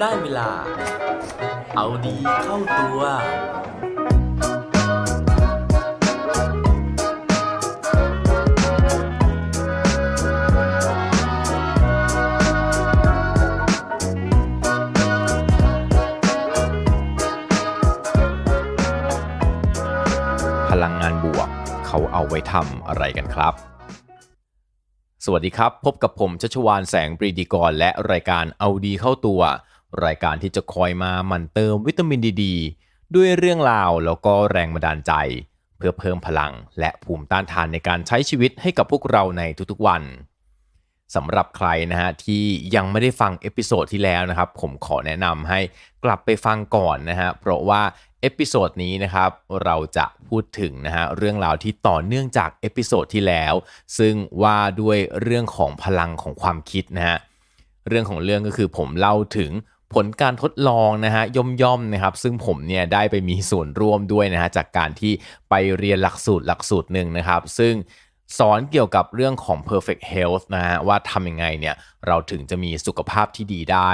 ได้เวลา เอาดีเข้าตัว พลังงานบวกเขาเอาไว้ทำอะไรกันครับสวัสดีครับ พบกับผมชัชวานแสงปรีดีกร และรายการเอาดีเข้าตัว รายการที่จะคอยมาหมั่นเติมวิตามินดีดด้วยเรื่องราวแล้วก็แรงบันดาลใจ เพื่อเพิ่มพลังและภูมิต้านทานในการใช้ชีวิตให้กับพวกเราในทุกๆวันสำหรับใครนะฮะที่ยังไม่ได้ฟังเอพิโซดที่แล้วนะครับผมขอแนะนำให้กลับไปฟังก่อนนะฮะเพราะว่าเอพิโซดนี้นะครับเราจะพูดถึงนะฮะเรื่องราวที่ต่อเนื่องจากเอพิโซดที่แล้ว ซึ่งว่าด้วยเรื่องของพลังของความคิดนะฮะเรื่องของเรื่องก็คือผมเล่าถึง ผลการทดลองนะฮะย่อมๆนะครับ ซึ่งผมเนี่ยได้ไปมีส่วนร่วมด้วยนะฮะจากการที่ไปเรียนหลักสูตรหลักสูตรหนึ่งนะครับ ซึ่งสอนเกี่ยวกับเรื่องของ perfect health นะฮะว่าทำยังไงเนี่ยเราถึงจะมีสุขภาพที่ดีได้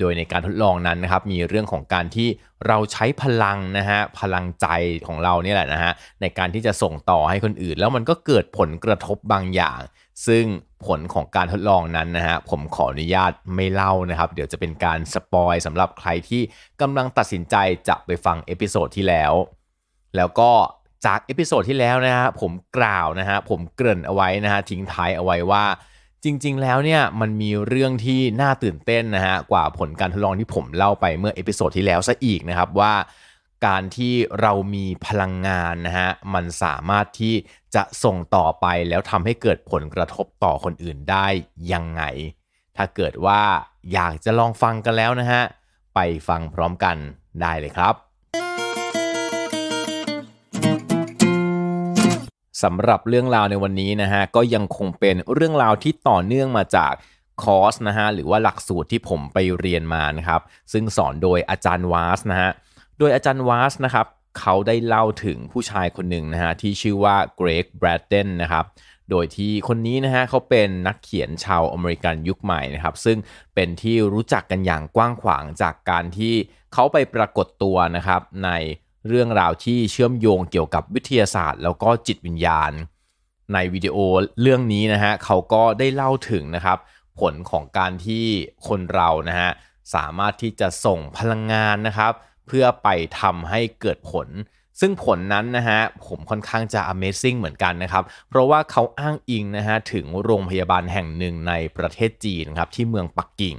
โดยในการทดลองนั้นนะครับ มีเรื่องของการที่เราใช้พลังนะฮะพลังใจของเราเนี่ยแหละนะฮะในการที่จะส่งต่อให้คนอื่น แล้วมันก็เกิดผลกระทบบางอย่าง ซึ่ง ผลของการทดลองนั้นนะฮะผมขออนุญาตไม่เล่านะครับ เดี๋ยวจะเป็นการสปอยสำหรับใครที่กำลังตัดสินใจจะไปฟังเอพิโซดที่แล้ว แล้วก็จากเอพิโซดที่แล้วนะฮะผมกล่าวนะฮะผมเกริ่นเอาไว้นะฮะทิ้งท้ายเอาไว้ว่า จริง ๆ แล้วเนี่ยมันมีเรื่องที่น่าตื่นเต้นนะฮะกว่าผลการทดลองที่ผมเล่าไปเมื่อเอพิโซดที่แล้วซะอีกนะครับว่า การที่เรามีพลังงานนะฮะมันสามารถที่จะส่งต่อไปแล้วทำให้เกิดผลกระทบต่อคนอื่นได้ยังไง ถ้าเกิดว่าอยากจะลองฟังกันแล้วนะฮะไปฟังพร้อมกันได้เลยครับสำหรับเรื่องราวในวันนี้นะฮะก็ยังคงเป็นเรื่องราวที่ต่อเนื่องมาจากคอร์สนะฮะหรือว่าหลักสูตรที่ผมไปเรียนมานะครับซึ่งสอนโดยอาจารย์วาสนะฮะ โดยอาจารย์วาสนะครับเขาได้เล่าถึงผู้ชายคนหนึ่งนะฮะที่ชื่อว่าเกรกแบรดเดนนะครับโดยที่คนนี้นะฮะเขาเป็นนักเขียนชาวอเมริกันยุคใหม่นะครับ ซึ่งเป็นที่รู้จักกันอย่างกว้างขวางจากการที่เขาไปปรากฏตัวนะครับในเรื่องราวที่เชื่อมโยงเกี่ยวกับวิทยาศาสตร์ แล้วก็จิตวิญญาณ ในวิดีโอเรื่องนี้นะฮะเขาก็ได้เล่าถึงนะครับผลของการที่คนเรานะฮะสามารถที่จะส่งพลังงานนะครับ เพื่อไปทำให้เกิดผล ซึ่งผลนั้นนะฮะผมค่อนข้างจะ Amazing เหมือนกันนะครับ เพราะว่าเขาอ้างอิงนะฮะถึงโรงพยาบาลแห่งหนึ่งในประเทศจีนครับที่เมืองปักกิ่ง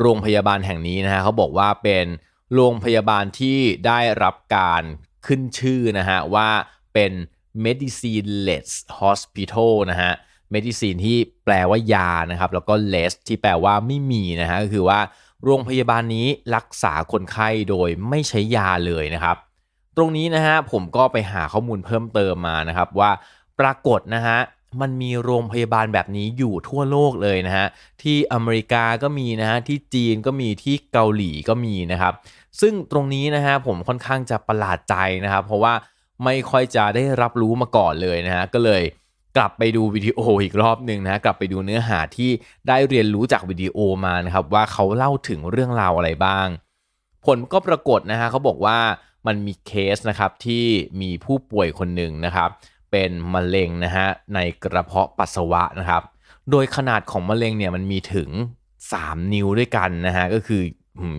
โรงพยาบาลแห่งนี้นะฮะเขาบอกว่าเป็นโรงพยาบาลที่ได้รับการขึ้นชื่อนะฮะว่าเป็น medicine less hospital นะฮะ medicine ที่แปลว่ายานะครับ แล้วก็ less ที่แปลว่าไม่มีนะฮะก็คือว่า โรงพยาบาลนี้รักษาคนไข้โดยไม่ใช้ยาเลยนะครับ ตรงนี้นะฮะผมก็ไปหาข้อมูลเพิ่มเติมมานะครับว่าปรากฏนะฮะมันมีโรงพยาบาลแบบนี้อยู่ทั่วโลกเลยนะฮะที่อเมริกาก็มีนะฮะที่จีนก็มีที่เกาหลีก็มีนะครับ ซึ่งตรงนี้นะฮะผมค่อนข้างจะประหลาดใจนะครับ เพราะว่าไม่ค่อยจะได้รับรู้มาก่อนเลยนะฮะก็เลย กลับไปดูวิดีโออีกรอบหนึ่งนะกลับไปดูเนื้อหาที่ได้เรียนรู้จากวิดีโอมานะครับว่าเขาเล่าถึงเรื่องราวอะไรบ้าง ผลก็ปรากฏนะฮะเขาบอกว่ามันมีเคสนะครับที่มีผู้ป่วยคนหนึ่งนะครับ เป็นมะเร็งนะฮะในกระเพาะปัสสาวะนะครับ โดยขนาดของมะเร็งเนี่ยมันมีถึง 3 นิ้วด้วยกันนะฮะก็คือ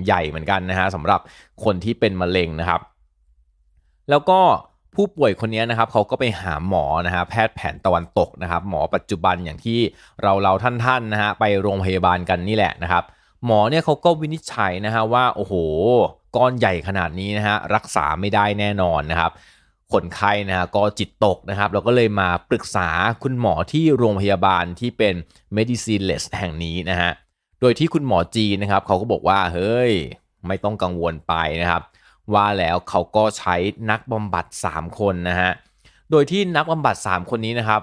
ใหญ่เหมือนกันนะฮะสำหรับคนที่เป็นมะเร็งนะครับ แล้วก็ ผู้ป่วยคนนี้นะครับเขาก็ไปหาหมอนะฮะแพทย์แผนตะวันตกนะครับ หมอปัจจุบันอย่างที่เราเราท่านๆนะฮะไปโรงพยาบาลกันนี่แหละนะครับ หมอเนี่ยเขาก็วินิจฉัยนะฮะว่าโอ้โหก้อนใหญ่ขนาดนี้นะฮะรักษาไม่ได้แน่นอนนะครับคนไข้นะฮะก็จิตตกนะครับเราก็เลยมาปรึกษาคุณหมอที่โรงพยาบาลที่เป็น medicine less แห่งนี้นะฮะโดยที่คุณหมอจีนนะครับเขาก็บอกว่าเฮ้ยไม่ต้องกังวลไปนะครับ ว่าแล้วเขาก็ใช้นักบำบัด 3 คนนะฮะ โดยที่นักบำบัด 3 คนนี้นะครับ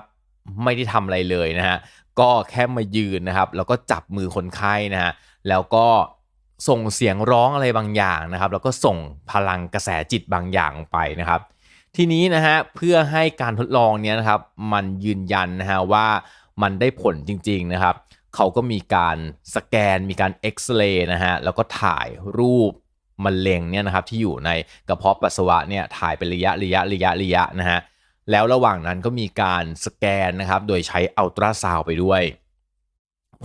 ไม่ได้ทำอะไรเลยนะฮะ ก็แค่มายืนนะครับ แล้วก็จับมือคนไข้นะฮะ แล้วก็ส่งเสียงร้องอะไรบางอย่างนะครับ แล้วก็ส่งพลังกระแสจิตบางอย่างลงไปนะครับ ทีนี้นะฮะ เพื่อให้การทดลองเนี้ยนะครับ มันยืนยันนะฮะว่ามันได้ผลจริง ๆนะครับ เขาก็มีการสแกน มีการเอ็กซเรย์นะฮะ แล้วก็ถ่ายรูป มะเร็งเนี่ยนะครับที่อยู่ในกระเพาะปัสสาวะเนี่ยถ่ายเป็นระยะระยะระยะระยะนะฮะแล้วระหว่างนั้นก็มีการสแกนนะครับโดยใช้อัลตราซาวไปด้วย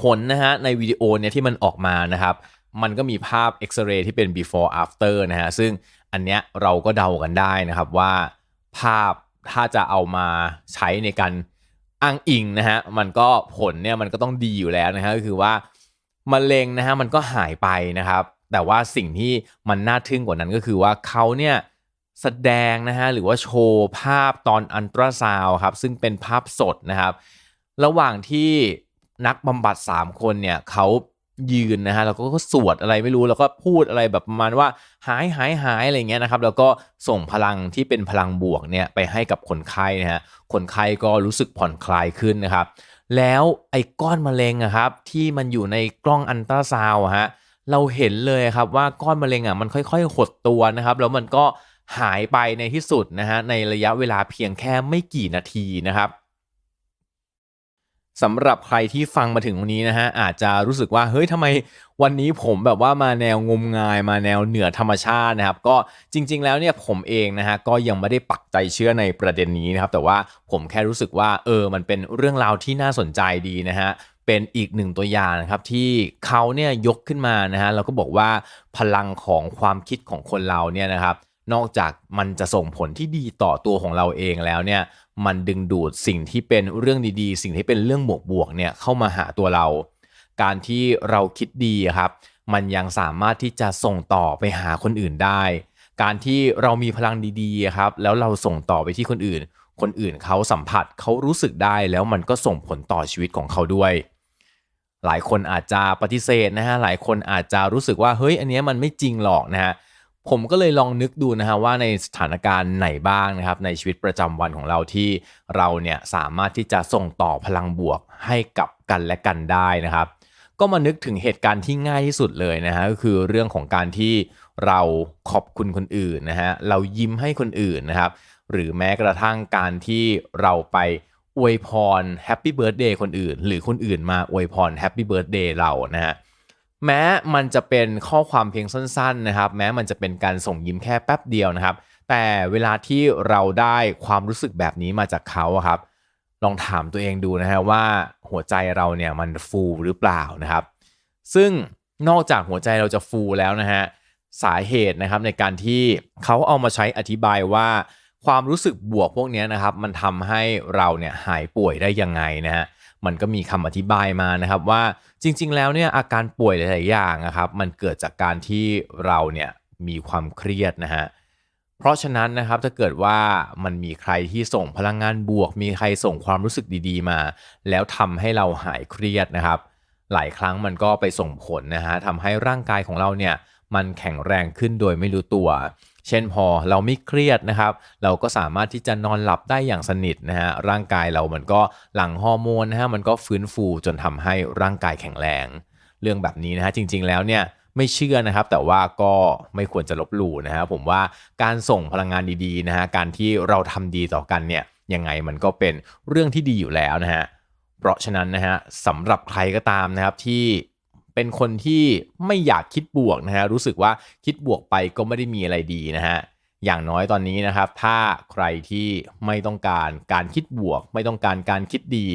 ผลนะฮะในวิดีโอเนี่ยที่มันออกมานะครับมันก็มีภาพเอ็กซเรย์ที่เป็น before after นะฮะซึ่งอันเนี้ยเราก็เดากันได้นะครับว่าภาพถ้าจะเอามาใช้ในการอ้างอิงนะฮะมันก็ผลเนี่ยมันก็ต้องดีอยู่แล้วนะฮะก็คือว่ามะเร็งนะฮะมันก็หายไปนะครับ แต่ว่าสิ่งที่มันน่าทึ่งกว่านั้นก็คือว่าเขาเนี่ยแสดงนะฮะหรือว่าโชว์ภาพตอนอันตราซาวครับซึ่งเป็นภาพสดนะครับ ระหว่างที่นักบำบัด 3 คนเนี่ยเขายืนนะฮะแล้วก็สวดอะไรไม่รู้แล้วก็พูดอะไรแบบประมาณว่าหายหายหายอะไรเงี้ยนะครับ แล้วก็ส่งพลังที่เป็นพลังบวกเนี่ยไปให้กับคนไข้นะฮะคนไข้ก็รู้สึกผ่อนคลายขึ้นนะครับ แล้วไอ้ก้อนมะเร็งอะครับที่มันอยู่ในกล้องอันตราซาวด์อะฮะ เราเห็นเลยครับว่าก้อนมะเร็งอะมันค่อยๆหดตัวนะครับแล้วมันก็หายไปในที่สุดนะฮะในระยะเวลาเพียงแค่ไม่กี่นาทีนะครับ สำหรับใครที่ฟังมาถึงตรงนี้นะฮะอาจจะรู้สึกว่าเฮ้ยทำไมวันนี้ผมแบบว่ามาแนวงมงายมาแนวเหนือธรรมชาตินะครับ ก็จริง ๆ แล้วเนี่ยผมเองนะฮะก็ยังไม่ได้ปักใจเชื่อในประเด็นนี้นะครับ แต่ว่าผมแค่รู้สึกว่าเออมันเป็นเรื่องราวที่น่าสนใจดีนะฮะเป็นอีกหนึ่งตัวอย่างนะครับที่เขาเนี่ยยกขึ้นมานะฮะแล้วก็บอกว่าพลังของความคิดของคนเราเนี่ยนะครับ นอกจากมันจะส่งผลที่ดีต่อตัวของเราเองแล้วเนี่ยมันดึงดูดสิ่งที่เป็นเรื่องดีๆ สิ่งที่เป็นเรื่องบวกๆเนี่ยเข้ามาหาตัวเรา การที่เราคิดดีครับ มันยังสามารถที่จะส่งต่อไปหาคนอื่นได้ การที่เรามีพลังดีๆครับ แล้วเราส่งต่อไปที่คนอื่น คนอื่นเขาสัมผัสเขารู้สึกได้แล้วมันก็ส่งผลต่อชีวิตของเขาด้วยหลายคนอาจจะปฏิเสธนะฮะ หลายคนอาจจะรู้สึกว่าเฮ้ยอันเนี้ยมันไม่จริงหรอกนะฮะ ผมก็เลยลองนึกดูนะฮะว่าในสถานการณ์ไหนบ้างนะครับ ในชีวิตประจำวันของเราที่เราเนี่ยสามารถที่จะส่งต่อพลังบวกให้กับกันและกันได้นะครับ ก็มานึกถึงเหตุการณ์ที่ง่ายที่สุดเลยนะฮะก็คือเรื่องของการที่เราขอบคุณคนอื่นนะฮะเรายิ้มให้คนอื่นนะครับ หรือแม้กระทั่งการที่เราไปอวยพรแฮปปี้เบิร์ดเดย์คนอื่น หรือคนอื่นมาอวยพรแฮปปี้เบิร์ดเดย์เรานะฮะ แม้มันจะเป็นข้อความเพียงสั้นๆนะครับ แม้มันจะเป็นการส่งยิ้มแค่แป๊บเดียวนะครับ แต่เวลาที่เราได้ความรู้สึกแบบนี้มาจากเขาครับ ลองถามตัวเองดูนะฮะว่าหัวใจเราเนี่ยมันฟูหรือเปล่านะครับ ซึ่งนอกจากหัวใจเราจะฟูแล้วนะฮะสาเหตุนะครับในการที่เขาเอามาใช้อธิบายว่าความรู้สึกบวกพวกนี้นะครับ มันทำให้เราเนี่ยหายป่วยได้ยังไงนะฮะ มันก็มีคำอธิบายมานะครับว่าจริง ๆ แล้วเนี่ยอาการป่วยหลาย ๆ อย่างนะครับ มันเกิดจากการที่เราเนี่ยมีความเครียดนะฮะเพราะฉะนั้นนะครับถ้าเกิดว่ามันมีใครที่ส่งพลังงานบวก มีใครส่งความรู้สึกดีๆมา แล้วทำให้เราหายเครียดนะครับ หลายครั้งมันก็ไปส่งผลนะฮะทำให้ร่างกายของเราเนี่ยมันแข็งแรงขึ้นโดยไม่รู้ตัว เช่นพอเราไม่เครียดนะครับ เราก็สามารถที่จะนอนหลับได้อย่างสนิทนะฮะร่างกายเรามันก็หลั่งฮอร์โมนนะฮะมันก็ฟื้นฟูจนทำให้ร่างกายแข็งแรง เรื่องแบบนี้นะฮะจริง ๆแล้วเนี่ยไม่เชื่อนะครับ แต่ว่าก็ไม่ควรจะลบหลู่นะฮะผมว่าการส่งพลังงานดีๆนะฮะการที่เราทำดีต่อกันเนี่ยยังไงมันก็เป็นเรื่องที่ดีอยู่แล้วนะฮะเพราะฉะนั้นนะฮะสำหรับใครก็ตามนะครับที่ เป็นคนที่ไม่อยากคิดบวกนะฮะรู้สึกว่าคิดบวกไปก็ไม่ได้มีอะไรดีนะฮะอย่างน้อยตอนนี้นะครับ ถ้าใครที่ไม่ต้องการการคิดบวก ไม่ต้องการการคิดดี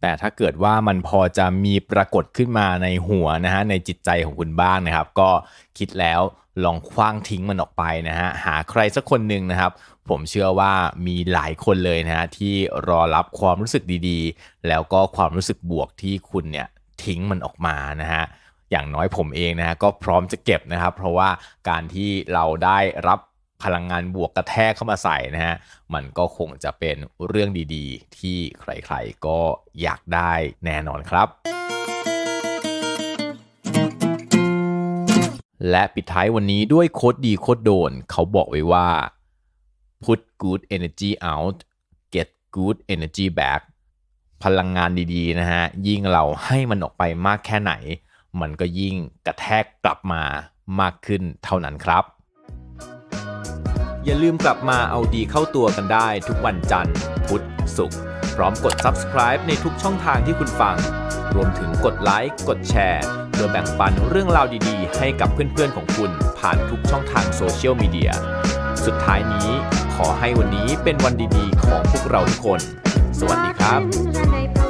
แต่ถ้าเกิดว่ามันพอจะมีปรากฏขึ้นมาในหัวนะฮะในจิตใจของคุณบ้างนะครับ ก็คิดแล้วลองคว้างทิ้งมันออกไปนะฮะหาใครสักคนหนึ่งนะครับ ผมเชื่อว่ามีหลายคนเลยนะฮะที่รอรับความรู้สึกดีๆ แล้วก็ความรู้สึกบวกที่คุณเนี่ย ทิ้งมันออกมานะฮะอย่างน้อยผมเองนะฮะก็พร้อมจะเก็บนะครับ เพราะว่าการที่เราได้รับพลังงานบวกกระแทกเข้ามาใส่นะฮะ มันก็คงจะเป็นเรื่องดีๆ ที่ใครๆก็อยากได้แน่นอนครับ และปิดท้ายวันนี้ด้วยโคดดีโคดโดน เขาบอกไว้ว่า put good energy out get good energy back พลังงานดีๆนะฮะยิ่งเราให้มันออกไปมากแค่ไหน มันก็ยิ่งกระแทกกลับมามากขึ้นเท่านั้นครับ อย่าลืมกลับมาเอาดีเข้าตัวกันได้ทุกวันจันทร์ พุธศุกร์พร้อมกด subscribe ในทุกช่องทางที่คุณฟัง รวมถึงกดไลค์กดแชร์เพื่อแบ่งปันเรื่องราวดีๆ ให้กับเพื่อนๆของคุณผ่านทุกช่องทางโซเชียลมีเดียสุดท้ายนี้ขอให้วันนี้เป็นวันดีๆ ของพวกเราทุกคน สวัสดีครับ